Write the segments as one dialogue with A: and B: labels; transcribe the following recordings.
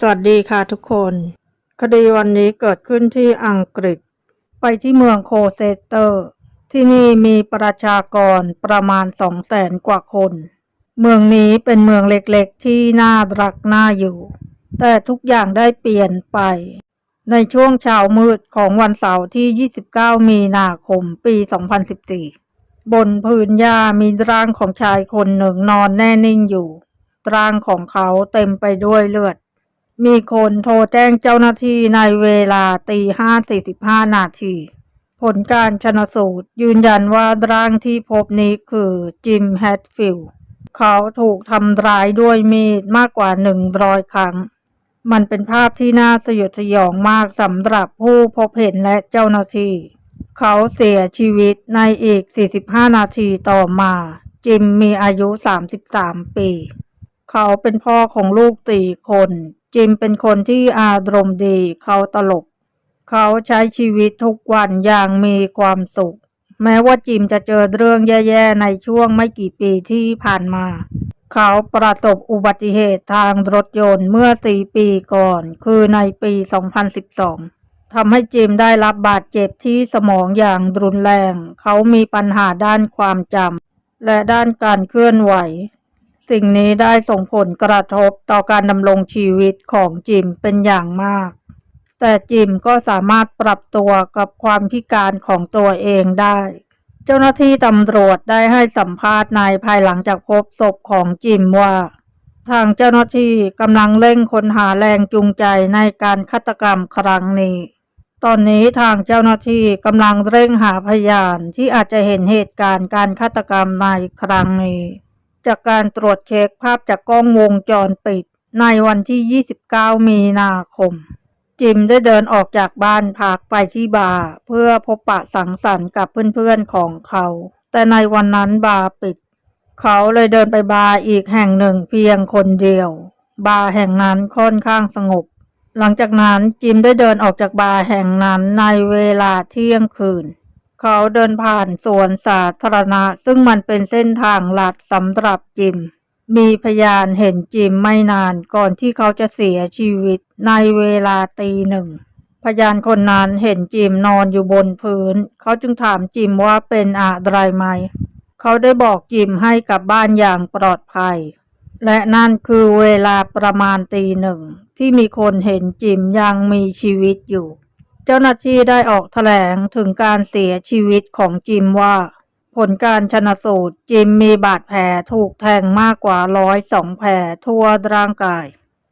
A: สวัสดีค่ะทุกคน คดีวันนี้เกิดขึ้นที่อังกฤษ ไปที่เมืองโคเซเตอร์ ที่นี่มีประชากรประมาณสองแสนกว่าคน เมืองนี้เป็นเมืองเล็กๆ ที่น่ารักน่าอยู่ แต่ทุกอย่างได้เปลี่ยนไป ในช่วงเช้ามืดของวันเสาร์ที่ 29 มีนาคม ปี 2014 บนพื้นหญ้ามีร่างของชายคนหนึ่งนอนแน่นิ่งอยู่ร่างของเขาเต็มไปด้วยเลือด มีคนโทรแจ้งเจ้าหน้าที่ในเวลาตีห้าสี่สิบห้านาทีผลการชนสูตรยืนยันว่าร่างที่พบนี้คือจิมแฮตฟิลด์เขาถูกทำร้ายด้วยมีดมากกว่าหนึ่งร้อยครั้ง มันเป็นภาพที่น่าสยดสยองมากสำหรับผู้พบเห็นและเจ้าหน้าที่ เขาเสียชีวิตในอีก 45 นาทีต่อมา จิมมีอายุ 33 ปี เขาเป็นพ่อของลูกสี่คน จิมเป็นคนที่อารมณ์ดีเขาตลก เขาใช้ชีวิตทุกวันอย่างมีความสุข แม้ว่าจิมจะเจอเรื่องแย่ๆ ในช่วงไม่กี่ปีที่ผ่านมา เขาประสบอุบัติเหตุทางรถยนต์เมื่อสี่ปีก่อน คือในปี 2012ทำให้จิมได้รับบาดเจ็บที่สมองอย่างรุนแรง เขามีปัญหาด้านความจำและด้านการเคลื่อนไหว สิ่งนี้ได้ส่งผลกระทบต่อการดำรงชีวิตของจิมเป็นอย่างมาก แต่จิมก็สามารถปรับตัวกับความพิการของตัวเองได้ เจ้าหน้าที่ตำรวจได้ให้สัมภาษณ์ในภายหลังจากพบศพของจิมว่า ทางเจ้าหน้าที่กำลังเร่งค้นหาแรงจูงใจในการฆาตกรรมครั้งนี้ตอนนี้ทางเจ้าหน้าที่กำลังเร่งหาพยานที่อาจจะเห็นเหตุการณ์การฆาตกรรมในครั้งนี้ จากการตรวจเช็คภาพจากกล้องวงจรปิด ในวันที่ 29 มีนาคม จิมได้เดินออกจากบ้านพักไปที่บาร์เพื่อพบปะสังสรรค์กับเพื่อนๆของเขา แต่ในวันนั้นบาร์ปิด เขาเลยเดินไปบาร์อีกแห่งหนึ่งเพียงคนเดียว บาร์แห่งนั้นค่อนข้างสงบ หลังจากนั้นจิมได้เดินออกจากบาร์แห่งนั้นในเวลาเที่ยงคืน เขาเดินผ่านสวนสาธารณะ ซึ่งมันเป็นเส้นทางลัดสำหรับจิม มีพยานเห็นจิมไม่นานก่อนที่เขาจะเสียชีวิตในเวลาตีหนึ่ง พยานคนนั้นเห็นจิมนอนอยู่บนพื้น เขาจึงถามจิมว่าเป็นอะไรไหม เขาได้บอกจิมให้กลับบ้านอย่างปลอดภัย และนั่นคือเวลาประมาณตีหนึ่งที่มีคนเห็นจิมยังมีชีวิตอยู่ เจ้าหน้าที่ได้ออกแถลงถึงการเสียชีวิตของจิมว่า ผลการชนสูตรจิมมีบาดแผลถูกแทงมากกว่าร้อยสองแผลทั่วร่างกาย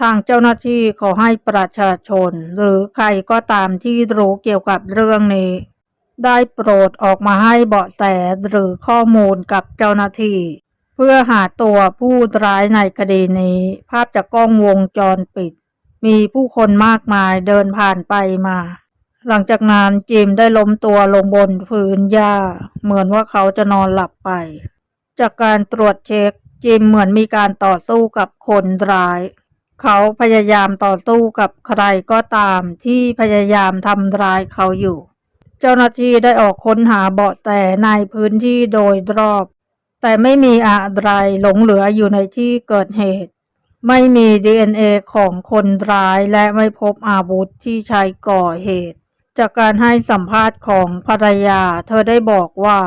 A: ทางเจ้าหน้าที่ขอให้ประชาชน หรือใครก็ตามที่รู้เกี่ยวกับเรื่องนี้ ได้โปรดออกมาให้เบาะแสหรือข้อมูลกับเจ้าหน้าที่ เพื่อหาตัวผู้ร้ายในคดีนี้ ภาพจากกล้องวงจรปิด มีผู้คนมากมายเดินผ่านไปมา หลังจากนั้นจิมได้ล้มตัวลงบนพื้นหญ้า เหมือนว่าเขาจะนอนหลับไป จากการตรวจเช็คจิมเหมือนมีการต่อสู้กับคนร้าย เขาพยายามต่อสู้กับใครก็ตามที่พยายามทำร้ายเขาอยู่ เจ้าหน้าที่ได้ออกค้นหาเบาะแสในพื้นที่โดยรอบ แต่ไม่มีอะไรหลงเหลืออยู่ในที่เกิดเหตุ ไม่มี DNA ของคนร้ายและไม่พบอาวุธที่ใช้ก่อเหตุ จากการให้สัมภาษณ์ของภรรยา เธอได้บอกว่า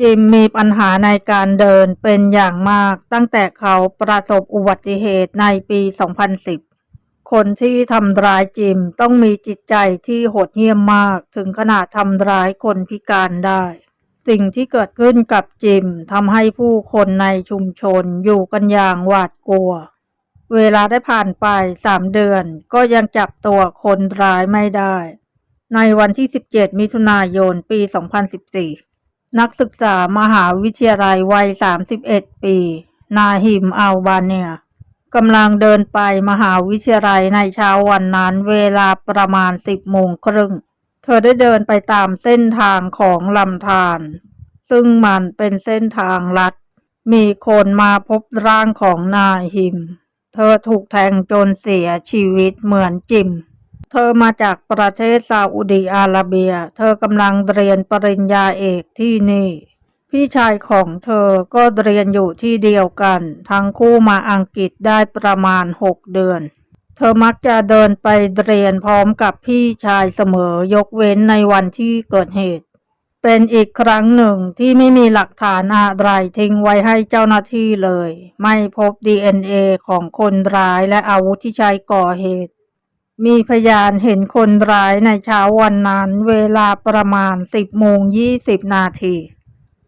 A: จิมมีปัญหาในการเดินเป็นอย่างมากตั้งแต่เขาประสบอุบัติเหตุในปี 2010 คนที่ทำร้ายจิมต้องมีจิตใจที่โหดเหี้ยมมากถึงขนาดทำร้ายคนพิการได้ สิ่งที่เกิดขึ้นกับจิมทำให้ผู้คนในชุมชนอยู่กันอย่างหวาดกลัว เวลาได้ผ่านไปสามเดือนก็ยังจับตัวคนร้ายไม่ได้ ในวันที่ 17 มิถุนายน ปี 2014 นักศึกษามหาวิทยาลัยวัย 31 ปี นาหิมอัลบาเนียกำลังเดินไปมหาวิทยาลัยในเช้าวันนั้นเวลาประมาณ 10 โมงครึ่ง เธอได้เดินไปตามเส้นทางของลำธารซึ่งมันเป็นเส้นทางลัด มีคนมาพบร่างของนาหิม เธอถูกแทงจนเสียชีวิตเหมือนจิม เธอมาจากประเทศซาอุดีอาระเบีย เธอกำลังเรียนปริญญาเอกที่นี่ พี่ชายของเธอก็เรียนอยู่ที่เดียวกัน ทั้งคู่มาอังกฤษได้ประมาณ6เดือน เธอมักจะเดินไปเรียนพร้อมกับพี่ชายเสมอยกเว้นในวันที่เกิดเหตุ เป็นอีกครั้งหนึ่งที่ไม่มีหลักฐานอะไรทิ้งไว้ให้เจ้าหน้าที่เลย ไม่พบ DNA ของคนร้ายและอาวุธที่ใช้ก่อเหตุ มีพยานเห็นคนร้ายในเช้าวันนั้นเวลาประมาณ 10โมง20 นาที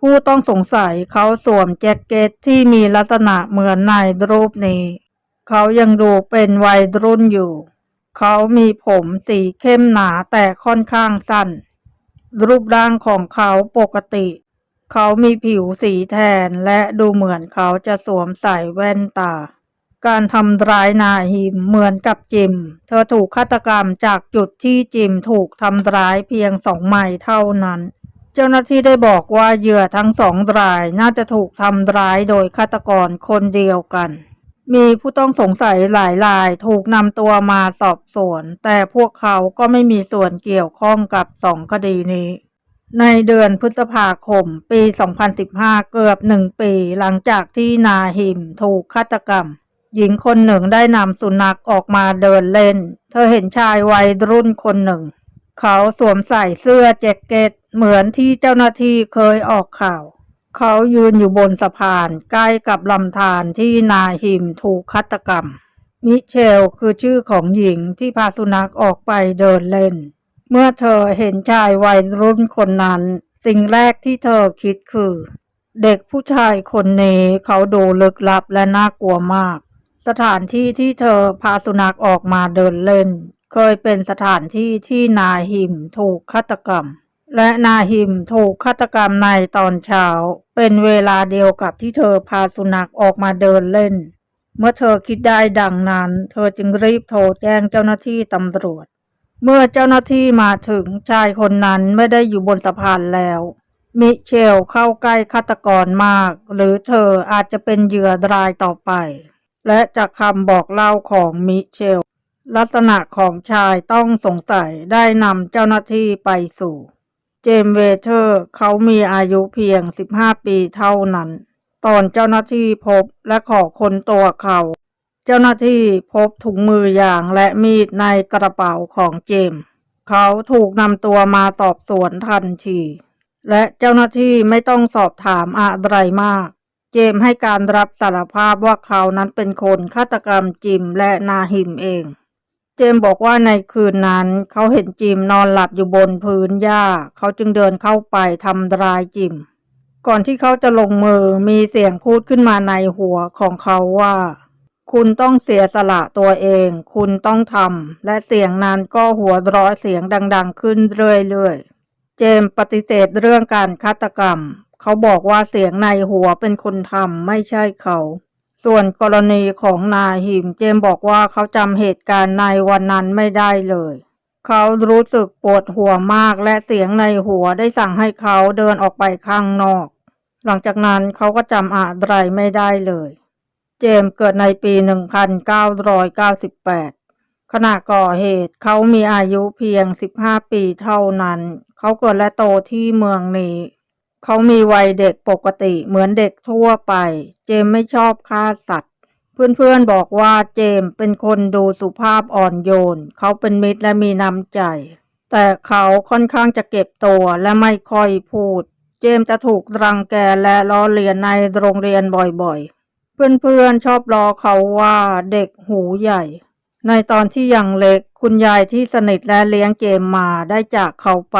A: ผู้ต้องสงสัยเขาสวมแจ็คเก็ตที่มีลักษณะเหมือนในรูปนี้ เขายังดูเป็นวัยรุ่นอยู่ เขามีผมสีเข้มหนาแต่ค่อนข้างสั้น รูปร่างของเขาปกติ เขามีผิวสีแทนและดูเหมือนเขาจะสวมใส่แว่นตา การทำร้ายนาฮิมเหมือนกับจิม เธอถูกฆาตกรรมจากจุดที่จิมถูกทำร้ายเพียงสองไมล์เท่านั้น เจ้าหน้าที่ได้บอกว่าเหยื่อทั้งสองรายน่าจะถูกทำร้ายโดยฆาตกรคนเดียวกัน มีผู้ต้องสงสัยหลายรายถูกนำตัวมาสอบสวน แต่พวกเขาก็ไม่มีส่วนเกี่ยวข้องกับสองคดีนี้ในเดือนพฤษภาคม ปี 2015 เกือบหนึ่งปี หลังจากที่นาฮิมถูกฆาตกรรม หญิงคนหนึ่งได้นำสุนัขออกมาเดินเล่น เธอเห็นชายวัยรุ่นคนหนึ่ง เขาสวมใส่เสื้อแจ็คเก็ตเหมือนที่เจ้าหน้าที่เคยออกข่าว เขายืนอยู่บนสะพานใกล้กับลำธารที่นาฮิมถูกฆาตกรรม มิเชลคือชื่อของหญิงที่พาสุนัขออกไปเดินเล่น เมื่อเธอเห็นชายวัยรุ่นคนนั้น สิ่งแรกที่เธอคิดคือ เด็กผู้ชายคนนี้เขาดูลึกลับและน่ากลัวมาก สถานที่ที่เธอพาสุนัขออกมาเดินเล่น เคยเป็นสถานที่ที่นาฮิมถูกฆาตกรรม และนาฮิมถูกฆาตกรรมในตอนเช้า เป็นเวลาเดียวกับที่เธอพาสุนัขออกมาเดินเล่น เมื่อเธอคิดได้ดังนั้น เธอจึงรีบโทรแจ้งเจ้าหน้าที่ตำรวจ เมื่อเจ้าหน้าที่มาถึงชายคนนั้นไม่ได้อยู่บนสะพานแล้วมิเชลเข้าใกล้ฆาตกรมาก หรือเธออาจจะเป็นเหยื่อรายต่อไป และจากคำบอกเล่าของมิเชล ลักษณะของชายต้องสงสัยได้นำเจ้าหน้าที่ไปสู่ เจมส์เวเทอร์เขามีอายุเพียง 15 ปีเท่านั้น ตอนเจ้าหน้าที่พบและขอคนตัวเขา เจ้าหน้าที่พบถุงมือยางและมีดในกระเป๋าของเจมส์เขาถูกนำตัวมาสอบสวนทันที และเจ้าหน้าที่ไม่ต้องสอบถามอะไรมาก เจมให้การรับสารภาพว่าเขานั้นเป็นคนฆาตกรรมจิมและนาฮิมเอง เจมบอกว่าในคืนนั้น เขาเห็นจิมนอนหลับอยู่บนพื้นหญ้า เขาจึงเดินเข้าไปทำร้ายจิม ก่อนที่เขาจะลงมือมีเสียงพูดขึ้นมาในหัวของเขาว่า คุณต้องเสียสละตัวเอง คุณต้องทำและเสียงนั้นก็หัวเราะเสียงดัง ๆ ขึ้นเรื่อยๆเจมปฏิเสธเรื่องการฆาตกรรม เขาบอกว่าเสียงในหัวเป็นคนทำไม่ใช่เขา ส่วนกรณีของนายหิมเจมบอกว่าเขาจำเหตุการณ์ในวันนั้นไม่ได้เลย เขารู้สึกปวดหัวมากและเสียงในหัวได้สั่งให้เขาเดินออกไปข้างนอก หลังจากนั้นเขาก็จำอะไรไม่ได้เลย เจมเกิดในปี 1998ขณะก่อเหตุเขามีอายุเพียง 15 ปีเท่านั้น เขาเกิดและโตที่เมืองนี้ เขามีวัยเด็กปกติเหมือนเด็กทั่วไป เจมไม่ชอบฆ่าสัตว์ เพื่อนๆบอกว่าเจมเป็นคนดูสุภาพอ่อนโยน เขาเป็นมิตรและมีน้ำใจ แต่เขาค่อนข้างจะเก็บตัวและไม่ค่อยพูด เจมจะถูกรังแกและล้อเลียนในโรงเรียนบ่อยๆ เพื่อนๆชอบล้อเขาว่าเด็กหูใหญ่ ในตอนที่ยังเล็กคุณยายที่สนิทและเลี้ยงเจมมาได้จากเขาไป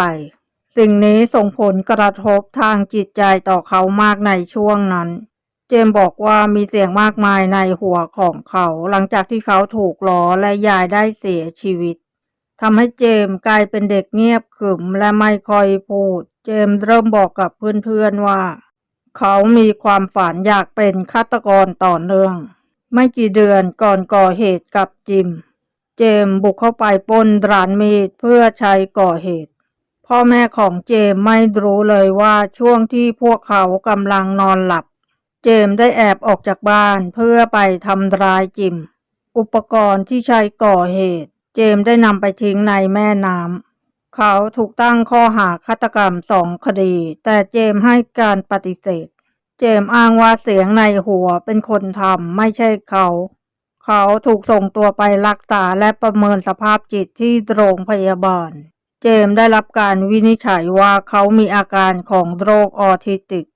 A: สิ่งนี้ส่งผลกระทบทางจิตใจต่อเขามากในช่วงนั้น เจมบอกว่ามีเสียงมากมายในหัวของเขาหลังจากที่เขาถูกล้อและยายได้เสียชีวิตทำให้เจมกลายเป็นเด็กเงียบขรึมและไม่ค่อยพูด เจมเริ่มบอกกับเพื่อนๆว่า เขามีความฝันอยากเป็นฆาตกรต่อเนื่อง ไม่กี่เดือนก่อนก่อเหตุกับจิม เจมบุกเข้าไปปล้นร้านมีดเพื่อใช้ก่อเหตุ พ่อแม่ของเจมไม่รู้เลยว่าช่วงที่พวกเขากำลังนอนหลับ เจมได้แอบออกจากบ้านเพื่อไปทำร้ายจิม อุปกรณ์ที่ใช้ก่อเหตุ เจมได้นำไปทิ้งในแม่น้ำเขาถูกตั้งข้อหาฆาตกรรมสองคดี แต่เจมให้การปฏิเสธ เจมอ้างว่าเสียงในหัวเป็นคนทำไม่ใช่เขาเขาถูกส่งตัวไปรักษาและประเมินสภาพจิตที่โรงพยาบาล เจมส์ได้รับการวินิจฉัยว่าเขามีอาการของโรคออทิสติก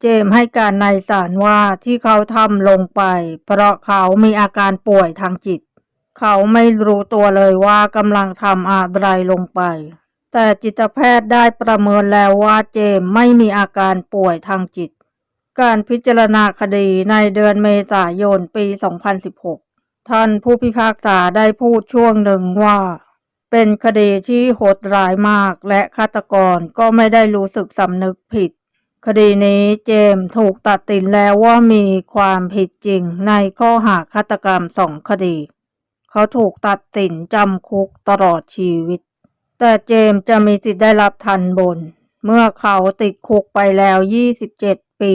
A: เจมส์ให้การในศาลว่าที่เขาทำลงไป เพราะเขามีอาการป่วยทางจิต เขาไม่รู้ตัวเลยว่ากำลังทำอะไรลงไป แต่จิตแพทย์ได้ประเมินแล้วว่าเจมส์ไม่มีอาการป่วยทางจิต การพิจารณาคดีในเดือนเมษายนปี 2016 ท่านผู้พิพากษาได้พูดช่วงหนึ่งว่า เป็นคดีที่โหดร้ายมากและฆาตกรก็ไม่ได้รู้สึกสำนึกผิด คดีนี้เจมส์ถูกตัดสินแล้วว่ามีความผิดจริงในข้อหาฆาตกรรมสองคดี เขาถูกตัดสินจำคุกตลอดชีวิต แต่เจมส์จะมีสิทธิ์ได้รับทันบน เมื่อเขาติดคุกไปแล้ว 27 ปี